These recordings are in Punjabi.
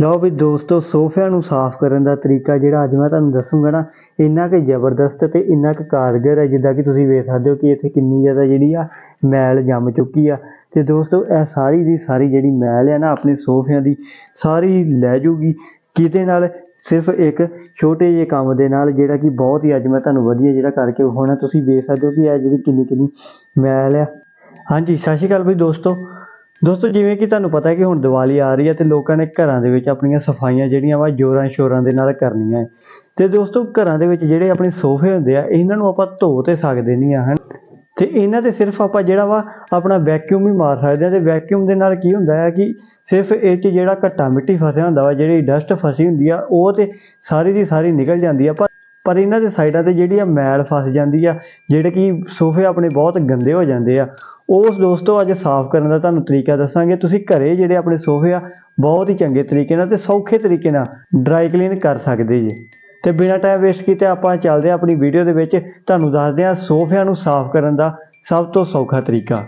ਲਓ ਵੀ ਦੋਸਤੋ, ਸੋਫਿਆਂ ਨੂੰ ਸਾਫ਼ ਕਰਨ ਦਾ ਤਰੀਕਾ ਜਿਹੜਾ ਅੱਜ ਮੈਂ ਤੁਹਾਨੂੰ ਦੱਸੂਗਾ ਨਾ, ਇੰਨਾ ਕਿ ਜ਼ਬਰਦਸਤ ਤੇ ਇੰਨਾ ਕੁ ਕਾਰਗਰ ਹੈ, ਜਿੱਦਾਂ ਕਿ ਤੁਸੀਂ ਵੇਖ ਸਕਦੇ ਹੋ ਕਿ ਇੱਥੇ ਕਿੰਨੀ ਜ਼ਿਆਦਾ ਜਿਹੜੀ ਆ ਮੈਲ ਜੰਮ ਚੁੱਕੀ ਆ। ਤੇ ਦੋਸਤੋ, ਇਹ ਸਾਰੀ ਦੀ ਸਾਰੀ ਜਿਹੜੀ ਮੈਲ ਹੈ ਨਾ, ਆਪਣੇ ਸੋਫਿਆਂ ਦੀ ਸਾਰੀ ਲੈ ਜੂਗੀ। ਕਿਤੇ ਨਾਲ? ਸਿਰਫ ਇੱਕ ਛੋਟੇ ਜਿਹੇ ਕੰਮ ਦੇ ਨਾਲ, ਜਿਹੜਾ ਕਿ ਬਹੁਤ ਹੀ ਅੱਜ ਮੈਂ ਤੁਹਾਨੂੰ ਵਧੀਆ ਜਿਹੜਾ ਕਰਕੇ ਹੋਣਾ ਤੁਸੀਂ ਵੇਖ ਸਕਦੇ ਹੋ ਕਿ ਇਹ ਜਿਹੜੀ ਕਿੰਨੀ ਕਿੰਨੀ ਮੈਲ ਆ। ਹਾਂਜੀ, ਸਤਿ ਸ਼੍ਰੀ ਅਕਾਲ ਬਈ ਦੋਸਤੋ। ਦੋਸਤੋ, ਜਿਵੇਂ ਕਿ ਤੁਹਾਨੂੰ ਪਤਾ ਹੈ ਕਿ ਹੁਣ ਦੀਵਾਲੀ ਆ ਰਹੀ ਹੈ ਤੇ ਲੋਕਾਂ ਨੇ ਘਰਾਂ ਦੇ ਵਿੱਚ ਆਪਣੀਆਂ ਸਫਾਈਆਂ ਜਿਹੜੀਆਂ ਵਾ ਜੋਰਾਂ ਸ਼ੋਰਾਂ ਦੇ ਨਾਲ ਕਰਨੀਆਂ ਹੈ। ਤੇ ਦੋਸਤੋ, ਘਰਾਂ ਦੇ ਵਿੱਚ ਜਿਹੜੇ ਆਪਣੇ ਸੋਫੇ ਹੁੰਦੇ ਆ, ਇਹਨਾਂ ਨੂੰ ਆਪਾਂ ਧੋ ਤੇ ਸਕਦੇ ਨਹੀਂ ਆ, ਹਨ? ਤੇ ਇਹਨਾਂ ਤੇ ਸਿਰਫ ਆਪਾਂ ਜਿਹੜਾ ਵਾ ਆਪਣਾ ਵੈਕਿਊਮ ਹੀ ਮਾਰ ਸਕਦੇ ਆ ਤੇ ਵੈਕਿਊਮ ਦੇ ਨਾਲ ਕੀ ਹੁੰਦਾ ਹੈ ਕਿ ਸਿਰਫ ਇਹ 'ਚ ਜਿਹੜਾ ਘੱਟਾ ਮਿੱਟੀ ਫਸਿਆ ਹੁੰਦਾ ਵਾ, ਜਿਹੜੀ ਡਸਟ ਫਸੀ ਹੁੰਦੀ ਆ, ਉਹ ਤੇ ਸਾਰੀ ਦੀ ਸਾਰੀ ਨਿਕਲ ਜਾਂਦੀ ਆ। ਪਰ ਪਰ ਇਹਨਾਂ ਦੇ ਸਾਈਡਾਂ ਤੇ ਜਿਹੜੀ ਆ ਮੈਲ ਫਸ ਜਾਂਦੀ ਆ, ਜਿਹੜੇ ਕਿ ਸੋਫੇ ਆਪਣੇ ਬਹੁਤ ਗੰਦੇ ਹੋ ਜਾਂਦੇ ਆ। ਉਸ ਦੋਸਤੋ, ਅੱਜ ਸਾਫ਼ ਕਰਨ ਦਾ ਤੁਹਾਨੂੰ ਤਰੀਕਾ ਦੱਸਾਂਗੇ। ਤੁਸੀਂ ਘਰੇ ਜਿਹੜੇ ਆਪਣੇ ਸੋਫੇ ਆ, ਬਹੁਤ ਹੀ ਚੰਗੇ ਤਰੀਕੇ ਨਾਲ ਤੇ ਸੌਖੇ ਤਰੀਕੇ ਨਾਲ ਡਰਾਈ ਕਲੀਨ ਕਰ ਸਕਦੇ ਜੀ। ਤੇ ਬਿਨਾਂ ਟਾਈਮ ਵੇਸਟ ਕੀਤੇ ਆਪਾਂ ਚੱਲਦੇ ਹਾਂ ਆਪਣੀ ਵੀਡੀਓ ਦੇ ਵਿੱਚ। ਤੁਹਾਨੂੰ ਦੱਸਦੇ ਹਾਂ ਸੋਫਿਆਂ ਨੂੰ ਸਾਫ਼ ਕਰਨ ਦਾ ਸਭ ਤੋਂ ਸੌਖਾ ਤਰੀਕਾ।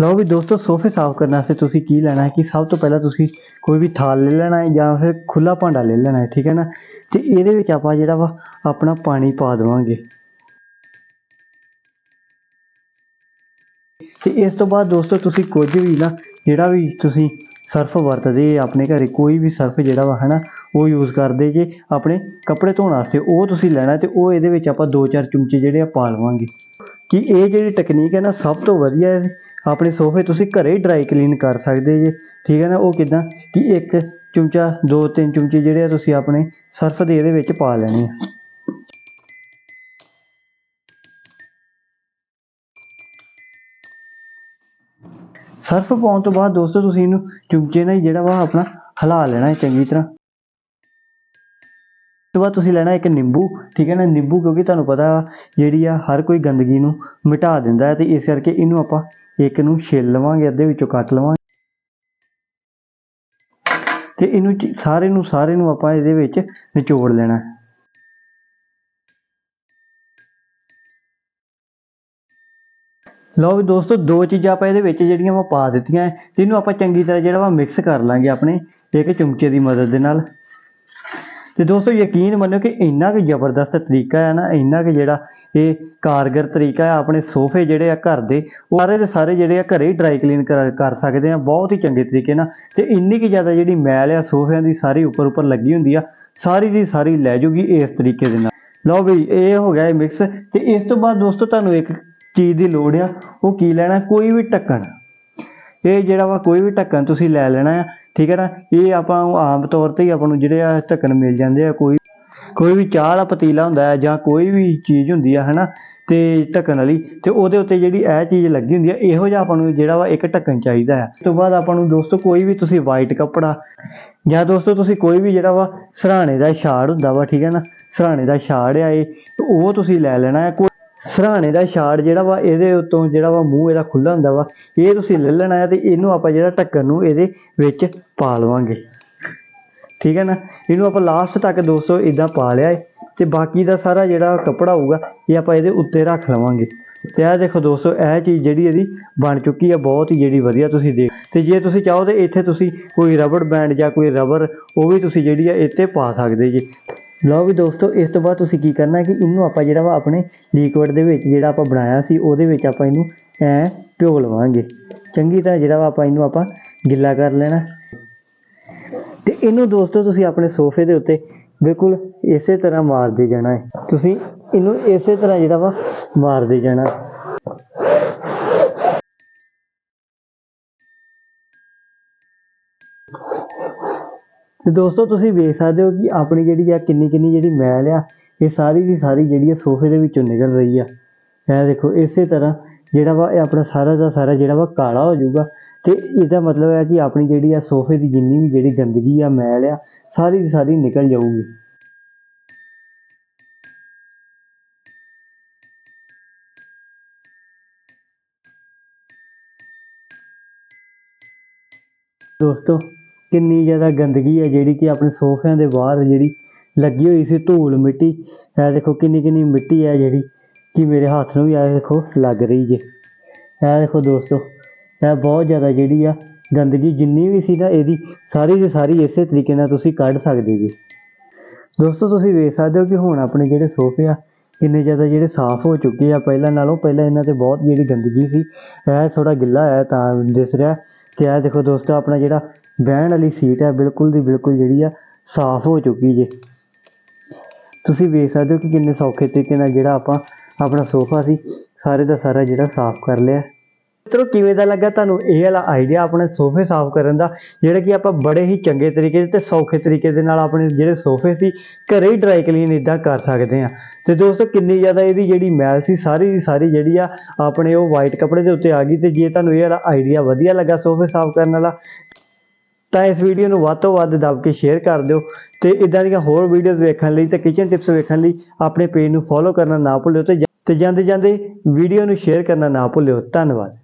ਲਓ ਵੀ ਦੋਸਤੋ, ਸੋਫੇ ਸਾਫ਼ ਕਰਨ ਵਾਸਤੇ ਤੁਸੀਂ ਕੀ ਲੈਣਾ ਹੈ? ਕਿ ਸਭ ਤੋਂ ਪਹਿਲਾਂ ਤੁਸੀਂ ਕੋਈ ਵੀ ਥਾਲ ਲੈ ਲੈਣਾ ਹੈ ਜਾਂ ਫਿਰ ਖੁੱਲਾ ਭਾਂਡਾ ਲੈ ਲੈਣਾ ਹੈ, ਠੀਕ ਹੈ ਨਾ? ਤੇ ਇਹਦੇ ਵਿੱਚ ਆਪਾਂ ਜਿਹੜਾ ਵਾ, ਆਪਣਾ ਪਾਣੀ ਪਾ ਦੇਵਾਂਗੇ। ਤੇ ਇਸ ਤੋਂ ਬਾਅਦ ਦੋਸਤੋ, ਤੁਸੀਂ ਕੁਝ ਵੀ ਨਾ, ਜਿਹੜਾ ਵੀ ਤੁਸੀਂ ਸਰਫ ਵਰਤਦੇ ਆਪਣੇ ਘਰੇ, ਕੋਈ ਵੀ ਸਰਫ ਜਿਹੜਾ ਵਾ, ਹਨਾ, ਉਹ ਯੂਜ਼ ਕਰਦੇ ਜੇ ਆਪਣੇ ਕੱਪੜੇ ਧੋਣ ਵਾਸਤੇ, ਉਹ ਤੁਸੀਂ ਲੈਣਾ ਤੇ ਉਹ ਇਹਦੇ ਵਿੱਚ ਆਪਾਂ 2-4 ਚਮਚੇ ਜਿਹੜੇ ਆ ਪਾ ਲਵਾਂਗੇ। ਕਿ ਇਹ ਜਿਹੜੀ ਟੈਕਨੀਕ ਹੈ ਨਾ, ਸਭ ਤੋਂ ਵਧੀਆ ਹੈ। ਆਪਣੇ ਸੋਫੇ ਤੁਸੀਂ ਘਰੇ ਹੀ ਡਰਾਈ ਕਲੀਨ ਕਰ ਸਕਦੇ ਜੇ, ਠੀਕ ਹੈ ਨਾ, ਉਹ ਕਿਦਾਂ? ਕਿ ਇੱਕ ਚਮਚਾ, ਦੋ ਤਿੰਨ ਚਮਚੇ ਜਿਹੜੇ ਆ ਤੁਸੀਂ ਆਪਣੇ ਸਰਫ ਦੇ ਇਹਦੇ ਵਿੱਚ ਪਾ ਲੈਣੇ ਆ। ਸਰਫ ਪਾਉਣ ਤੋਂ ਬਾਅਦ ਦੋਸਤੋ ਤੁਸੀਂ ਇਹਨੂੰ ਚਮਚੇ ਨਾਲ ਹੀ ਜਿਹੜਾ ਵਾ ਆਪਣਾ ਹਿਲਾ ਲੈਣਾ ਹੈ ਚੰਗੀ ਤਰ੍ਹਾਂ। ਉਸ ਤੋਂ ਬਾਅਦ ਤੁਸੀਂ ਲੈਣਾ ਇੱਕ ਨਿੰਬੂ, ਠੀਕ ਹੈ ਨਾ? ਨਿੰਬੂ ਕਿਉਂਕਿ ਤੁਹਾਨੂੰ ਪਤਾ ਜਿਹੜੀ ਆ ਹਰ ਕੋਈ ਗੰਦਗੀ ਨੂੰ ਮਿਟਾ ਦਿੰਦਾ ਹੈ ਤੇ ਇਸ ਕਰਕੇ ਇਹਨੂੰ ਆਪਾਂ ਇੱਕ ਨੂੰ ਛਿੱਲ ਲਵਾਂਗੇ, ਅੱਧੇ ਵਿੱਚੋਂ ਕੱਟ ਲਵਾਂਗੇ। ਤੇ ਇਹਨੂੰ ਸਾਰੇ ਨੂੰ ਸਾਰੇ ਨੂੰ ਆਪਾਂ ਇਹਦੇ ਵਿੱਚ ਨਿਚੋੜ ਲੈਣਾ ਲਓ ਵੀ ਦੋਸਤੋ, ਦੋ ਚੀਜ਼ਾਂ ਆਪਾਂ ਇਹਦੇ ਵਿੱਚ ਜਿਹੜੀਆਂ ਵਾ ਪਾ ਦਿੱਤੀਆਂ ਹੈ ਤੇ ਇਹਨੂੰ ਆਪਾਂ ਚੰਗੀ ਤਰ੍ਹਾਂ ਜਿਹੜਾ ਵਾ ਮਿਕਸ ਕਰ ਲਾਂਗੇ ਆਪਣੇ ਇੱਕ ਚਮਚੇ ਦੀ ਮਦਦ ਦੇ ਨਾਲ। ਤੇ ਦੋਸਤੋ, ਯਕੀਨ ਮੰਨੋ ਕਿ ਇੰਨਾ ਕੁ ਜ਼ਬਰਦਸਤ ਤਰੀਕਾ ਹੈ ਨਾ, ਇੰਨਾ ਕੁ ਜਿਹੜਾ ਇਹ ਕਾਰਗਰ ਤਰੀਕਾ ਹੈ ਆਪਣੇ ਸੋਫੇ ਜਿਹੜੇ ਆ ਘਰ ਦੇ, ਉਹ ਸਾਰੇ ਦੇ ਸਾਰੇ ਜਿਹੜੇ ਆ ਘਰੇ ਹੀ ਡਰਾਈ ਕਲੀਨ ਕਰ ਕਰ ਸਕਦੇ ਆ, ਬਹੁਤ ਹੀ ਚੰਗੇ ਤਰੀਕੇ ਨਾਲ। ਤੇ ਇੰਨੀ ਕੁ ਜ਼ਿਆਦਾ ਜਿਹੜੀ ਮੈਲ ਆ ਸੋਫਿਆਂ ਦੀ, ਸਾਰੀ ਉੱਪਰ ਉੱਪਰ ਲੱਗੀ ਹੁੰਦੀ ਆ, ਸਾਰੀ ਦੀ ਸਾਰੀ ਲੈ ਜੂਗੀ ਇਸ ਤਰੀਕੇ ਦੇ ਨਾਲ। ਲਓ ਵੀ, ਇਹ ਹੋ ਗਿਆ ਇਹ ਮਿਕਸ ਤੇ ਇਸ ਤੋਂ ਬਾਅਦ ਦੋਸਤੋ, ਤੁਹਾਨੂੰ ਇੱਕ ਚੀਜ਼ ਦੀ ਲੋੜ ਆ, ਉਹ ਕੀ ਲੈਣਾ, ਕੋਈ ਵੀ ਢੱਕਣ। ਇਹ ਜਿਹੜਾ ਵਾ ਕੋਈ ਵੀ ਢੱਕਣ ਤੁਸੀਂ ਲੈ ਲੈਣਾ ਆ, ਠੀਕ ਹੈ ਨਾ? ਇਹ ਆਪਾਂ ਆਮ ਤੌਰ ਤੇ ਹੀ ਆਪਾਂ ਨੂੰ ਜਿਹੜੇ ਆ ਢੱਕਣ ਮਿਲ ਜਾਂਦੇ ਆ, ਕੋਈ ਕੋਈ ਵੀ ਚਾਹ ਵਾਲਾ ਪਤੀਲਾ ਹੁੰਦਾ ਹੈ ਜਾਂ ਕੋਈ ਵੀ ਚੀਜ਼ ਹੁੰਦੀ ਆ, ਹਨਾ? ਤੇ ਢੱਕਣ ਵਾਲੀ, ਤੇ ਉਹਦੇ ਉੱਤੇ ਜਿਹੜੀ ਇਹ ਚੀਜ਼ ਲੱਗੀ ਹੁੰਦੀ ਆ, ਇਹੋ ਜਿਹਾ ਆਪਾਂ ਨੂੰ ਜਿਹੜਾ ਵਾ ਇੱਕ ਢੱਕਣ ਚਾਹੀਦਾ ਹੈ ਉਸ ਤੋਂ ਬਾਅਦ ਆਪਾਂ ਨੂੰ ਦੋਸਤੋ ਕੋਈ ਵੀ ਤੁਸੀਂ ਵਾਈਟ ਕੱਪੜਾ, ਜਾਂ ਦੋਸਤੋ ਤੁਸੀਂ ਕੋਈ ਵੀ ਜਿਹੜਾ ਵਾ ਸਰਾਣੇ ਦਾ ਛਾੜ ਹੁੰਦਾ ਵਾ, ਠੀਕ ਹੈ ਨਾ? ਸਰਾਣੇ ਦਾ ਛਾੜ ਆ ਇਹ ਉਹ ਤੁਸੀਂ ਲੈ ਲੈਣਾ ਹੈ ਕੋਈ ਸਰਾਣੇ ਦਾ ਛਾੜ ਜਿਹੜਾ ਵਾ, ਇਹਦੇ ਉੱਤੋਂ ਜਿਹੜਾ ਵਾ ਮੂੰਹ ਇਹਦਾ ਖੁੱਲਾ ਹੁੰਦਾ ਵਾ, ਇਹ ਤੁਸੀਂ ਲੈ ਲੈਣਾ ਹੈ ਤੇ ਇਹਨੂੰ ਆਪਾਂ ਜਿਹੜਾ ਢੱਕਣ ਨੂੰ ਇਹਦੇ ਵਿੱਚ ਪਾ ਲਵਾਂਗੇ। ਠੀਕ ਹੈ ਨਾ? ਇਹਨੂੰ ਆਪਾਂ ਲਾਸਟ ਤੱਕ ਦੋਸਤੋ ਇਦਾਂ ਪਾ ਲਿਆ ਹੈ ਤੇ ਬਾਕੀ ਦਾ ਸਾਰਾ ਜਿਹੜਾ ਕੱਪੜਾ ਹੋਊਗਾ, ਇਹ ਆਪਾਂ ਇਹਦੇ ਉੱਤੇ ਰੱਖ ਲਵਾਂਗੇ। ਤੇ ਇਹ ਦੇਖੋ ਦੋਸਤੋ, ਇਹ ਚੀਜ਼ ਜਿਹੜੀ ਇਹਦੀ ਬਣ ਚੁੱਕੀ ਆ, ਬਹੁਤ ਹੀ ਜਿਹੜੀ ਵਧੀਆ ਤੁਸੀਂ ਦੇਖ ਤੇ ਜੇ ਤੁਸੀਂ ਚਾਹੋ ਤੇ ਇੱਥੇ ਤੁਸੀਂ ਕੋਈ ਰਬੜ ਬੈਂਡ ਜਾਂ ਕੋਈ ਰਬਰ ਉਹ ਵੀ ਤੁਸੀਂ ਜਿਹੜੀ ਆ ਇੱਥੇ ਪਾ ਸਕਦੇ ਜੀ। ਲਓ ਵੀ ਦੋਸਤੋ, ਇਸ ਤੋਂ ਬਾਅਦ ਤੁਸੀਂ ਕੀ ਕਰਨਾ ਕਿ ਇਹਨੂੰ ਆਪਾਂ ਜਿਹੜਾ ਵਾ ਆਪਣੇ ਲਿਕਵਿਡ ਦੇ ਵਿੱਚ ਜਿਹੜਾ ਆਪਾਂ ਬਣਾਇਆ ਸੀ, ਉਹਦੇ ਵਿੱਚ ਆਪਾਂ ਇਹਨੂੰ ਐ ਭਿਓ ਲਵਾਂਗੇ। ਚੰਗੀ ਤਰ੍ਹਾਂ ਜਿਹੜਾ ਵਾ ਆਪਾਂ ਇਹਨੂੰ ਆਪਾਂ ਗਿੱਲਾ ਕਰ ਲੈਣਾ। ਤੇ ਇਹਨੂੰ ਦੋਸਤੋ, ਤੁਸੀਂ ਆਪਣੇ ਸੋਫੇ ਦੇ ਉੱਤੇ ਬਿਲਕੁਲ ਇਸੇ ਤਰ੍ਹਾਂ ਮਾਰਦੇ ਜਾਣਾ ਹੈ। ਤੁਸੀਂ ਇਹਨੂੰ ਇਸੇ ਤਰ੍ਹਾਂ ਜਿਹੜਾ ਵਾ ਮਾਰਦੇ ਜਾਣਾ। ਤੇ ਦੋਸਤੋ, ਤੁਸੀਂ ਵੇਖ ਸਕਦੇ ਹੋ ਕਿ ਆਪਣੀ ਜਿਹੜੀ ਆ ਕਿੰਨੀ ਕਿੰਨੀ ਜਿਹੜੀ ਮੈਲ ਆ, ਇਹ ਸਾਰੀ ਦੀ ਸਾਰੀ ਜਿਹੜੀ ਆ ਸੋਫੇ ਦੇ ਵਿੱਚੋਂ ਨਿਕਲ ਰਹੀ ਆ। ਇਹ ਦੇਖੋ, ਇਸੇ ਤਰ੍ਹਾਂ ਜਿਹੜਾ ਵਾ ਇਹ ਆਪਣਾ ਸਾਰਾ ਦਾ ਸਾਰਾ ਜਿਹੜਾ ਵਾ ਕਾਲਾ ਹੋ ਜਾਊਗਾ। ਤੇ ਇਹਦਾ ਮਤਲਬ ਹੈ ਕਿ ਆਪਣੀ ਜਿਹੜੀ ਆ ਸੋਫੇ ਦੀ ਜਿੰਨੀ ਵੀ ਜਿਹੜੀ ਗੰਦਗੀ ਆ, ਮੈਲ ਆ, ਸਾਰੀ ਦੀ ਸਾਰੀ ਨਿਕਲ ਜਾਊਗੀ। ਦੋਸਤੋ ਕਿੰਨੀ ਜ਼ਿਆਦਾ ਗੰਦਗੀ ਹੈ ਜਿਹੜੀ ਕਿ ਆਪਣੇ ਸੋਫਿਆਂ ਦੇ ਬਾਹਰ ਜਿਹੜੀ ਲੱਗੀ ਹੋਈ ਸੀ ਧੂਲ ਮਿੱਟੀ, ਇਹ ਦੇਖੋ ਕਿੰਨੀ ਕਿੰਨੀ ਮਿੱਟੀ ਹੈ ਜਿਹੜੀ ਕਿ ਮੇਰੇ ਹੱਥ ਨੂੰ ਵੀ ਇਹ ਦੇਖੋ ਲੱਗ ਰਹੀ ਜੇ। ਇਹ ਦੇਖੋ ਦੋਸਤੋ, ਇਹ ਬਹੁਤ ਜ਼ਿਆਦਾ ਜਿਹੜੀ ਆ ਗੰਦਗੀ ਜਿੰਨੀ ਵੀ ਸੀ ਨਾ ਇਹਦੀ, ਸਾਰੀ ਦੀ ਸਾਰੀ ਇਸੇ ਤਰੀਕੇ ਨਾਲ ਤੁਸੀਂ ਕੱਢ ਸਕਦੇ ਜੀ। ਦੋਸਤੋ, ਤੁਸੀਂ ਵੇਖ ਸਕਦੇ ਹੋ ਕਿ ਹੁਣ ਆਪਣੇ ਜਿਹੜੇ ਸੋਫੇ ਆ, ਕਿੰਨੇ ਜ਼ਿਆਦਾ ਜਿਹੜੇ ਸਾਫ਼ ਹੋ ਚੁੱਕੇ ਆ। ਪਹਿਲਾਂ ਨਾਲੋਂ ਪਹਿਲਾਂ ਇਹਨਾਂ ਤੇ ਬਹੁਤ ਜਿਹੜੀ ਗੰਦਗੀ ਸੀ, ਇਹ ਥੋੜਾ ਗਿੱਲਾ ਹੈ ਤਾਂ ਦਿਸ ਰਿਹਾ। ਤੇ ਇਹ ਦੇਖੋ ਦੋਸਤੋ, ਆਪਣਾ ਜਿਹੜਾ ਬਹਿਣ ਵਾਲੀ ਸੀਟ ਹੈ, ਬਿਲਕੁਲ ਦੀ ਬਿਲਕੁਲ ਜਿਹੜੀ ਆ ਸਾਫ਼ ਹੋ ਚੁੱਕੀ ਜੇ। ਤੁਸੀਂ ਵੇਖ ਸਕਦੇ ਹੋ ਕਿ ਕਿੰਨੇ ਸੌਖੇ ਤਰੀਕੇ ਨਾਲ ਜਿਹੜਾ ਆਪਾਂ ਆਪਣਾ ਸੋਫਾ ਸੀ, ਸਾਰੇ ਦਾ ਸਾਰਾ ਜਿਹੜਾ ਸਾਫ਼ ਕਰ ਲਿਆ। ਮਿੱਤਰੋ, ਕਿਵੇਂ ਦਾ ਲੱਗਾ ਤੁਹਾਨੂੰ ਇਹ ਵਾਲਾ ਆਈਡੀਆ ਆਪਣੇ ਸੋਫੇ ਸਾਫ਼ ਕਰਨ ਦਾ? ਜਿਹੜਾ ਕਿ ਆਪਾਂ ਬੜੇ ਹੀ ਚੰਗੇ ਤਰੀਕੇ ਤੇ ਸੌਖੇ ਤਰੀਕੇ ਦੇ ਨਾਲ ਆਪਣੇ ਜਿਹੜੇ ਸੋਫੇ ਸੀ, ਘਰੇ ਹੀ ਡਰਾਈ ਕਲੀਨ ਇਦਾਂ ਕਰ ਸਕਦੇ ਆ ਤੇ ਦੋਸਤੋ, ਕਿੰਨੀ ਜ਼ਿਆਦਾ ਇਹਦੀ ਜਿਹੜੀ ਮੈਲ ਸੀ, ਸਾਰੀ ਦੀ ਸਾਰੀ ਜਿਹੜੀ ਆ ਆਪਣੇ ਉਹ ਵਾਈਟ ਕੱਪੜੇ ਦੇ ਉੱਤੇ ਆ ਗਈ ਤੇ ਜੇ ਤੁਹਾਨੂੰ ਇਹ ਵਾਲਾ ਆਈਡੀਆ ਵਧੀਆ ਲੱਗਾ ਸੋਫੇ ਸਾਫ਼ ਕਰਨ ਵਾਲਾ ਤਾਂ ਇਸ ਵੀਡੀਓ ਨੂੰ ਵੱਧ ਤੋਂ ਵੱਧ ਦੱਬ ਕੇ ਸ਼ੇਅਰ ਕਰ ਦਿਓ ਤੇ ਇਦਾਂ ਦੀਆਂ ਹੋਰ ਵੀਡੀਓਜ਼ ਵੇਖਣ ਲਈ ਤੇ ਕਿਚਨ ਟਿਪਸ ਵੇਖਣ ਲਈ ਆਪਣੇ ਪੇਜ ਨੂੰ ਫੋਲੋ ਕਰਨਾ ਨਾ ਭੁੱਲਿਓ ਤੇ ਤੇ ਜਾਂਦੇ ਜਾਂਦੇ ਵੀਡੀਓ ਨੂੰ ਸ਼ੇਅਰ ਕਰਨਾ ਨਾ ਭੁੱਲਿਓ। ਧੰਨਵਾਦ।